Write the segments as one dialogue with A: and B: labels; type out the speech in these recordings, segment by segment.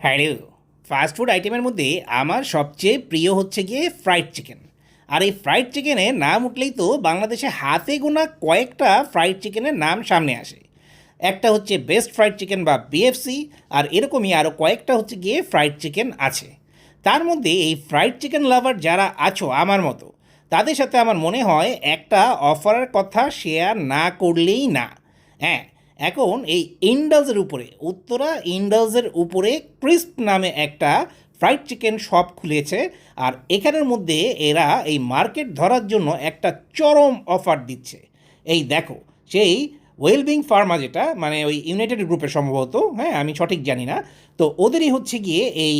A: Hello fast food আইটেমের মধ্যে আমার সবচেয়ে প্রিয় হচ্ছে গিয়ে ফ্রাইড চিকেন আর এই ফ্রাইড চিকেনের নাম উঠলেই তো বাংলাদেশে হাতে গোনা কয়েকটা ফ্রাইড চিকেনের নাম সামনে আসে। একটা হচ্ছে বেস্ট ফ্রাইড চিকেন বা বিএফসি আর এরকমই আরও কয়েকটা হচ্ছে গিয়ে ফ্রাইড চিকেন আছে। তার মধ্যে এই ফ্রাইড চিকেন লাভার যারা আছো আমার মতো, তাদের সাথে আমার মনে হয় একটা অফারের কথা শেয়ার না করলেই না। হ্যাঁ এখন এই ইন্ডালসের উপরে, উত্তরা ইন্ডালসের উপরে ক্রিস্প নামে একটা ফ্রাইড চিকেন শপ খুলেছে আর এখানের মধ্যে এরা এই মার্কেট ধরার জন্য একটা চরম অফার দিচ্ছে। এই দেখো, সেই ওয়েলবিং ফার্মা যেটা মানে ওই ইউনাইটেড গ্রুপে সম্ভবত হ্যাঁ আমি সঠিক জানি না। তো ওদেরই হচ্ছে গিয়ে এই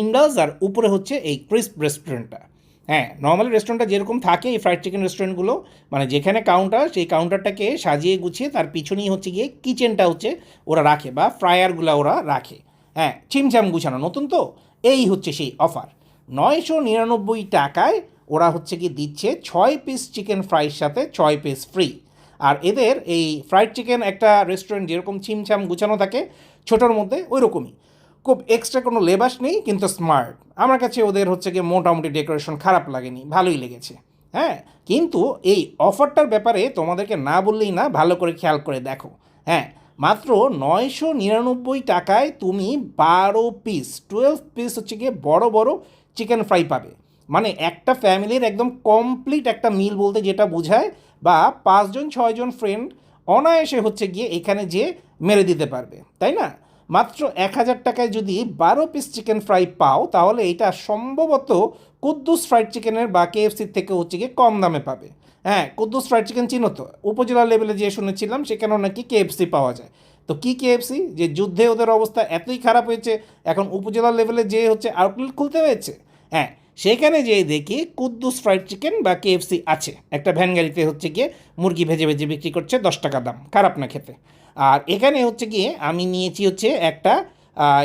A: ইন্ডালস আর উপরে হচ্ছে এই ক্রিস্প রেস্টুরেন্টটা হ্যাঁ নর্মালি রেস্টুরেন্টটা যেরকম থাকে, এই ফ্রাইড চিকেন রেস্টুরেন্টগুলো মানে যেখানে কাউন্টার সেই কাউন্টারটাকে সাজিয়ে গুছিয়ে তার পিছনেই হচ্ছে গিয়ে কিচেনটা হচ্ছে ওরা রাখে বা ফ্রায়ারগুলো ওরা রাখে। হ্যাঁ চিমচাম গুছানো, নতুন তো? এই হচ্ছে সেই অফার নয়শো নিরানব্বই টাকায় ওরা হচ্ছে কি দিচ্ছে ছয় পিস চিকেন ফ্রাইয়ের সাথে ছয় পিস ফ্রি আর এদের এই ফ্রাইড চিকেন একটা রেস্টুরেন্ট যেরকম ছিমছাম গুছানো থাকে, ছোটোর মধ্যে ওই রকমই খুব এক্সট্রা কোনো লেবাস নেই, কিন্তু স্মার্ট আমার কাছে ওদের হচ্ছে গিয়ে মোটামুটি ডেকোরেশন খারাপ লাগেনি, ভালোই লেগেছে। হ্যাঁ কিন্তু এই অফারটার ব্যাপারে তোমাদেরকে না বললেই না, ভালো করে খেয়াল করে দেখো। হ্যাঁ মাত্র নয়শো নিরানব্বই টাকায় তুমি বারো পিস টুয়েলভ পিস হচ্ছে গিয়ে বড় বড় চিকেন ফ্রাই পাবে। মানে একটা ফ্যামিলির একদম কমপ্লিট একটা মিল বলতে যেটা বোঝায়, বা পাঁচজন, ছয়জন ফ্রেন্ড অনায়াসে হচ্ছে গিয়ে এখানে যে মেরে দিতে পারবে। তাই না? মাত্র এক হাজার টাকায় যদি বারো পিস চিকেন ফ্রাই পাও, তাহলে এটা সম্ভবত কুদ্দুস ফ্রাইড চিকেনের বা কেএফসির থেকে হচ্ছে গিয়ে কম দামে পাবে। হ্যাঁ কুদ্দুস ফ্রাইড চিকেন চিনো তো? উপজেলা লেভেলে যে শুনেছিলাম, সেখানেও নাকি কেএফসি পাওয়া যায়। তো কী কেএফসি যে যুদ্ধে ওদের অবস্থা এতই খারাপ হয়েছে, এখন উপজেলা লেভেলে যে হচ্ছে আউটলেট খুলতে হয়েছে? হ্যাঁ সেখানে যে দেখি কুদ্দুস ফ্রাইড চিকেন বা কেএফসি আছে। একটা ভ্যান গাড়িতে হচ্ছে গিয়ে মুরগি ভেজে ভেজে বিক্রি করছে দশ টাকা দাম, খারাপ না খেতে। আর এখানে হচ্ছে গিয়ে আমি নিয়েছি হচ্ছে একটা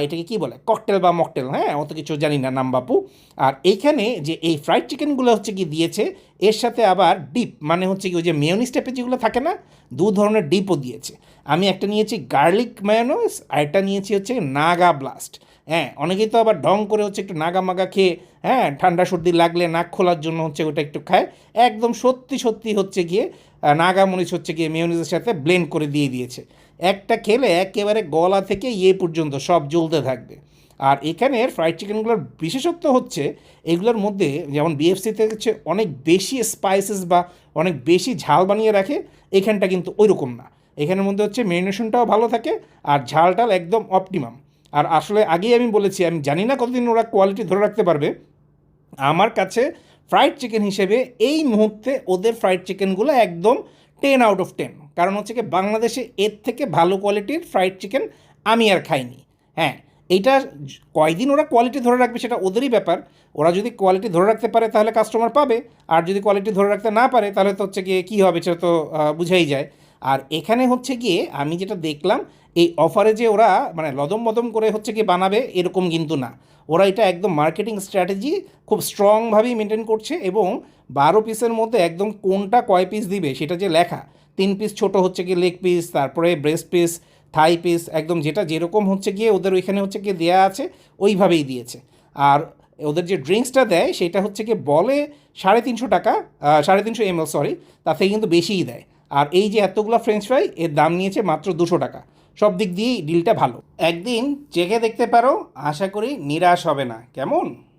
A: এটাকে কি বলে? ককটেল বা মকটেল হ্যাঁ অত কিছু জানি না নাম বাপু। আর এইখানে যে এই ফ্রাইড চিকেনগুলো হচ্ছে কি দিয়েছে, এর সাথে আবার ডিপ মানে হচ্ছে কি ওই যে মেয়নিস টাইপের যেগুলো থাকে না, দু ধরনের ডিপও দিয়েছে। আমি একটা নিয়েছি গার্লিক মায়োনিস আর একটা নিয়েছি হচ্ছে নাগা ব্লাস্ট। হ্যাঁ অনেকেই তো আবার ঢং করে হচ্ছে একটু নাগা মাগা খেয়ে হ্যাঁ ঠান্ডা সর্দি লাগলে নাক খোলার জন্য হচ্ছে ওটা একটু খায়। একদম সত্যি সত্যি হচ্ছে গিয়ে নাগা মরিচ হচ্ছে গিয়ে মেয়নিজের সাথে ব্লেন্ড করে দিয়ে দিয়েছে। একটা খেলে একেবারে গলা থেকে ইয়ে পর্যন্ত সব জ্বলতে থাকবে। আর এখানের ফ্রাইড চিকেনগুলোর বিশেষত্ব হচ্ছে, এগুলোর মধ্যে যেমন বিএফসিতে হচ্ছে অনেক বেশি স্পাইসেস বা অনেক বেশি ঝাল বানিয়ে রাখে, এখানটা কিন্তু ওই রকম না। এখানের মধ্যে হচ্ছে মেরিনেশনটাও ভালো থাকে, আর ঝালটাল একদম অপটিমাম আর আসলে আগেই আমি বলেছি, আমি জানি না কতদিন ওরা কোয়ালিটি ধরে রাখতে পারবে। আমার কাছে ফ্রাইড চিকেন হিসেবে এই মুহূর্তে ওদের ফ্রাইড চিকেনগুলো একদম টেন আউট অফ টেন কারণ হচ্ছে কি, বাংলাদেশে এর থেকে ভালো কোয়ালিটির ফ্রাইড চিকেন আমি আর খাইনি। হ্যাঁ এইটা কয়দিন ওরা কোয়ালিটি ধরে রাখবে সেটা ওদেরই ব্যাপার। ওরা যদি কোয়ালিটি ধরে রাখতে পারে তাহলে কাস্টমার পাবে। আর যদি কোয়ালিটি ধরে রাখতে না পারে, তাহলে তো হচ্ছে গিয়ে কী হবে সেটা তো বুঝাই যায়। আর এখানে হচ্ছে গিয়ে আমি যেটা দেখলাম, এই অফারে যে ওরা মানে লদম মদম করে হচ্ছে কি বানাবে এরকম কিন্তু না। ওরা এটা একদম মার্কেটিং স্ট্র্যাটেজি খুব স্ট্রংভাবেই মেনটেন করছে এবং বারো পিসের মধ্যে একদম কোনটা কয় পিস দিবে সেটা যে লেখা। তিন পিস ছোট হচ্ছে কি লেগ পিস তারপরে ব্রেস্ট পিস থাই পিস একদম যেটা যেরকম হচ্ছে গিয়ে ওদের ওইখানে হচ্ছে গিয়ে দেওয়া আছে, ওইভাবেই দিয়েছে। আর ওদের যে ড্রিঙ্কসটা দেয় সেটা হচ্ছে কি বলে সাড়ে তিনশো টাকা সাড়ে তিনশো এমএল সরি তাতে কিন্তু বেশিই দেয়। আর এই যে এতগুলো ফ্রেঞ্চ ফ্রাই এর দাম নিয়েছে মাত্র দুশো টাকা। সব দিক দিয়েই ডিলটা ভালো। একদিন চেখে দেখতে পারো, আশা করি নিরাশ হবে না। কেমন?